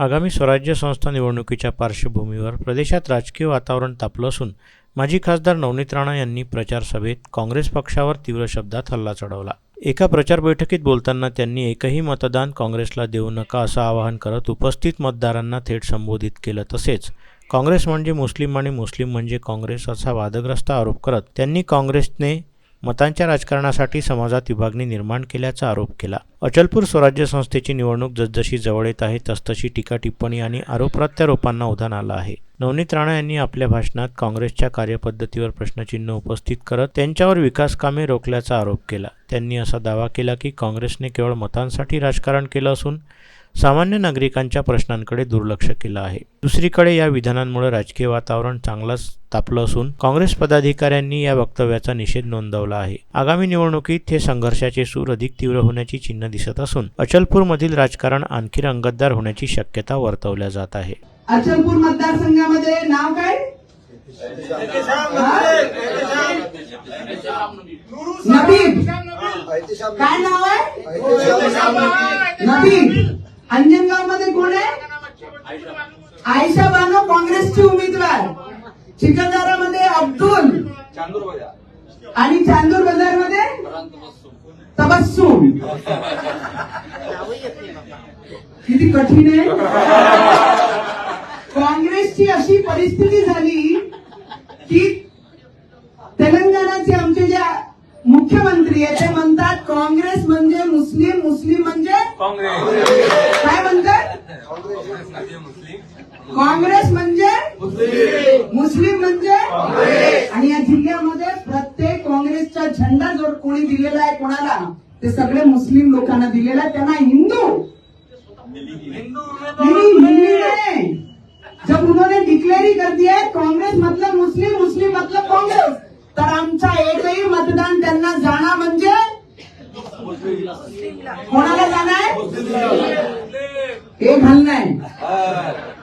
आगामी स्वराज्य संस्था निवडणुकीच्या पार्श्वभूमीवर प्रदेशात राजकीय वातावरण तापलं असून माजी खासदार नवनीत राणा यांनी प्रचार सभेत काँग्रेस पक्षावर तीव्र शब्दात हल्ला चढवला. एका प्रचार बैठकीत बोलताना त्यांनी एकही मतदान काँग्रेसला देऊ नका असं आवाहन करत उपस्थित मतदारांना थेट संबोधित केलं तसेच काँग्रेस म्हणजे मुस्लिम आणि मुस्लिम म्हणजे काँग्रेस असा वादग्रस्त आरोप करत त्यांनी काँग्रेसने मतांच्या राजकारणासाठी समाजात विभागणी निर्माण केल्याचा आरोप केला. अचलपूर स्वराज्य संस्थेची निवडणूक जसजशी जवळ येत आहे तसतशी टीका टिप्पणी आणि आरोप प्रत्यारोपांना उधाण आलं आहे. नवनीत राणा यांनी आपल्या भाषणात काँग्रेसच्या कार्यपद्धतीवर प्रश्नचिन्ह उपस्थित करत त्यांच्यावर विकास कामे रोखल्याचा आरोप केला. त्यांनी असा दावा केला की काँग्रेसने केवळ मतांसाठी राजकारण केलं असून सामान्य नागरिकांच्या प्रश्नांकडे दुर्लक्ष केलं आहे. दुसरीकडे या विधानांमुळे राजकीय वातावरण चांगलंच तापलं असून काँग्रेस पदाधिकाऱ्यांनी या वक्तव्याचा निषेध नोंदवला आहे. आगामी निवडणुकीत हे संघर्षाचे सूर अधिक तीव्र होण्याची चिन्ह दिसत असून अचलपूरमधील राजकारण आणखी रंगतदार होण्याची शक्यता वर्तवल्या जात आहे. अचलपूर मतदारसंघामध्ये नाव काय? नबीब काय नाव आहे? नबीब अंजनगावमध्ये कोण आहे? आयशा बानो काँग्रेसची उमेदवार. चिखलदरामध्ये अब्दुल. आणि चांदूर बाजारमध्ये तबस्सुम. किती कठीण आहे? काँग्रेसची अशी परिस्थिती झाली की तेलंगणाचे आमचे जे मुख्यमंत्री आहे ते म्हणतात काँग्रेस म्हणजे मुस्लिम मुस्लिम म्हणजे काँग्रेस. काँग्रेस म्हणजे? मुस्लिम. म्हणजे? आणि या जिल्ह्यामध्ये प्रत्येक काँग्रेसचा झेंडा जो कोणी दिलेला आहे कोणाला? ते सगळे मुस्लिम लोकांना दिलेला आहे. त्यांना हिंदू. जब उन्होंने डिक्लेअर ही कर दिया है काँग्रेस मतलब मुस्लिम मुस्लिम मतलब काँग्रेस. तर आमचा एकही मतदान त्यांना जाणार म्हणजे? हे घालणं आहे.